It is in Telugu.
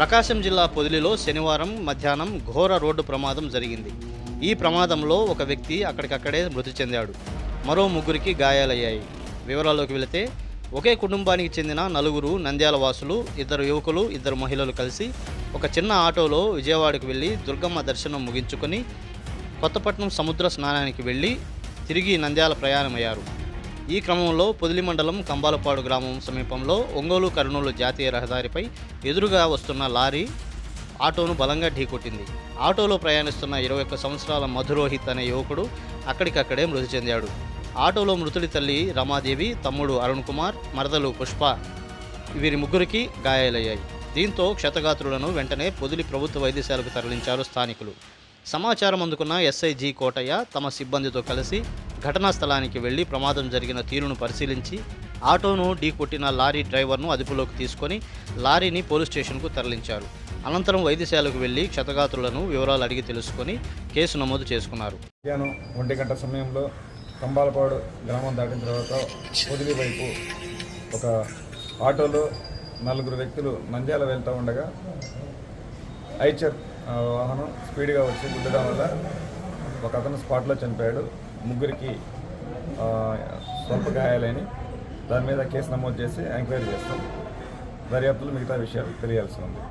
ప్రకాశం జిల్లా పొదిలిలో శనివారం మధ్యాహ్నం ఘోర రోడ్డు ప్రమాదం జరిగింది. ఈ ప్రమాదంలో ఒక వ్యక్తి అక్కడికక్కడే మృతి చెందాడు. మరో ముగ్గురికి గాయాలయ్యాయి. వివరాల్లోకి వెళితే ఒకే కుటుంబానికి చెందిన నలుగురు నంద్యాల వాసులు ఇద్దరు యువకులు ఇద్దరు మహిళలు కలిసి ఒక చిన్న ఆటోలో విజయవాడకు వెళ్ళి దుర్గమ్మ దర్శనం ముగించుకొని కొత్తపట్నం సముద్ర స్నానానికి వెళ్ళి తిరిగి నంద్యాల ప్రయాణమయ్యారు. ఈ క్రమంలో పొదిలి మండలం కంబాలపాడు గ్రామం సమీపంలో ఒంగోలు కర్నూలు జాతీయ రహదారిపై ఎదురుగా వస్తున్న లారీ ఆటోను బలంగా ఢీకొట్టింది. ఆటోలో ప్రయాణిస్తున్న ఇరవై ఒక్క సంవత్సరాల మధురోహిత్ అనే యువకుడు అక్కడికక్కడే మృతి చెందాడు. ఆటోలో మృతుడి తల్లి రమాదేవి తమ్ముడు అరుణ్ కుమార్ మరదలు పుష్ప వీరి ముగ్గురికి గాయాలయ్యాయి. దీంతో క్షతగాత్రులను వెంటనే పొదిలి ప్రభుత్వ వైద్యశాలకు తరలించారు స్థానికులు. సమాచారం అందుకున్న ఎస్ఐ జి కోటయ్య తమ సిబ్బందితో కలిసి ఘటనా స్థలానికి వెళ్ళి ప్రమాదం జరిగిన తీరును పరిశీలించి ఆటోను ఢీకొట్టిన లారీ డ్రైవర్ను అదుపులోకి తీసుకొని లారీని పోలీస్ స్టేషన్కు తరలించారు. అనంతరం వైద్యశాలకు వెళ్ళి క్షతగాత్రులను వివరాలు అడిగి తెలుసుకొని కేసు నమోదు చేసుకున్నారు. ఒంటి గంట సమయంలో కంబాలపాడు గ్రామం దాటిన తర్వాత పొదిలి వైపు ఒక ఆటోలో నలుగురు వ్యక్తులు నంద్యాల వెళ్తూ ఉండగా ఐచర్ వాహనం స్పీడ్గా వచ్చి గుద్దడం వల్ల ఒక అతను స్పాట్లో చనిపోయాడు. ముగ్గురికి స్వల్ప గాయాలని దాని మీద కేసు నమోదు చేసి ఎంక్వైరీ చేస్తాం. దర్యాప్తులో మిగతా విషయాలు తెలియాల్సి ఉంది.